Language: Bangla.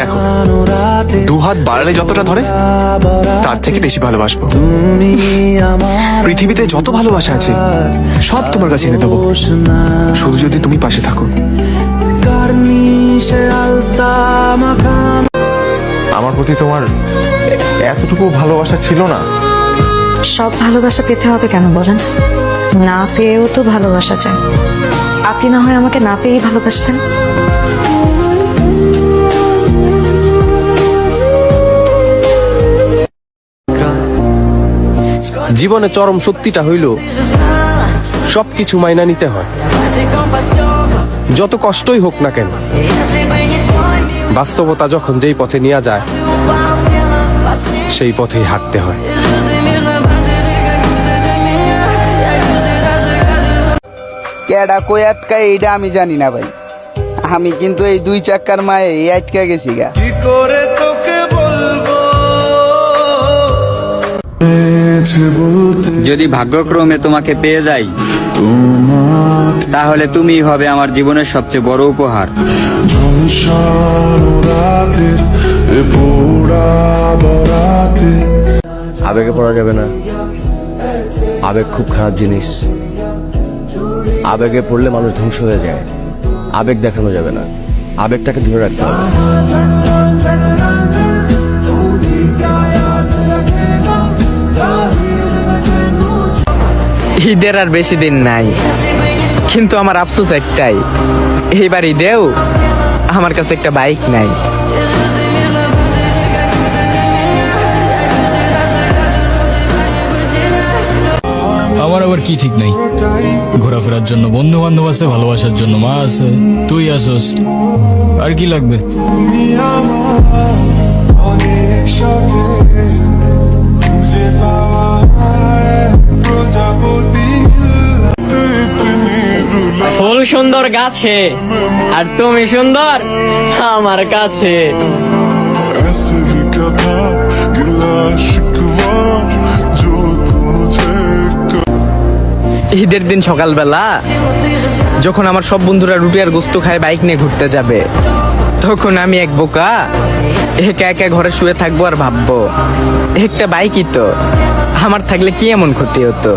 দেখো দু হাত বাড়ালে যতটা ধরে তার থেকে বেশি ভালোবাসবো। পৃথিবীতে যত ভালোবাসা আছে সব তোমার কাছে এনে দেবো। শুধু যদি তুমি পাশে থাকো। আমার প্রতি তোমার এতটুকু ভালোবাসা ছিল না? সব ভালোবাসা পেতে হবে কেন বলেন? না পেয়েও তো ভালোবাসা চায় আপনি না হয় আমাকে না পেয়েই ভালোবাসতেন? জীবনে চরম সত্যিটা হইল সবকিছু মাইনা নিতে হয়। যত কষ্টই হোক না কেন বাস্তবতা যখন যেই পথে নিয়ে যায় সেই পথেই হাঁটতে হয়। কেডা কই আটকা এইটা আমি জানি না ভাই। আমি কিন্তু এই দুই চাক্কার মায়ে এই আটকা গেছি গা। যদি ভাগ্যক্রমে তোমাকে পেয়ে যাই, তাহলে তুমি হবে আমার জীবনের সবচেয়ে বড় উপহার। আবেগে পড়া যাবে না। আবেগ খুব খারাপ জিনিস। আবেগে পড়লে মানুষ ধ্বংস হয়ে যায়। আবেগ দেখানো যাবে না। আবেগটাকে ধরে রাখতে হবে। ঈদের আর বেশি দিন নাই। কিন্তু আমার আফসোস একটাই, এইবার ঈদেও আমার কাছে একটা বাইক নাই। আমার আবার কি ঠিক নাই? ঘোরাফেরার জন্য বন্ধু বান্ধব আছে, ভালোবাসার জন্য মা আছে, তুই আসোস। আর কি লাগবে? সুন্দর গাছে আর তুমি সুন্দর আমার কাছে। ঈদের দিন সকালবেলা যখন আমার সব বন্ধুরা রুটি আর গোস্ত খায় বাইক নিয়ে ঘুরতে যাবে তখন আমি এক বোকা একা একা ঘরে শুয়ে থাকব আর ভাববো একটা বাইকই তো আমার থাকলে কি এমন ক্ষতি হতো?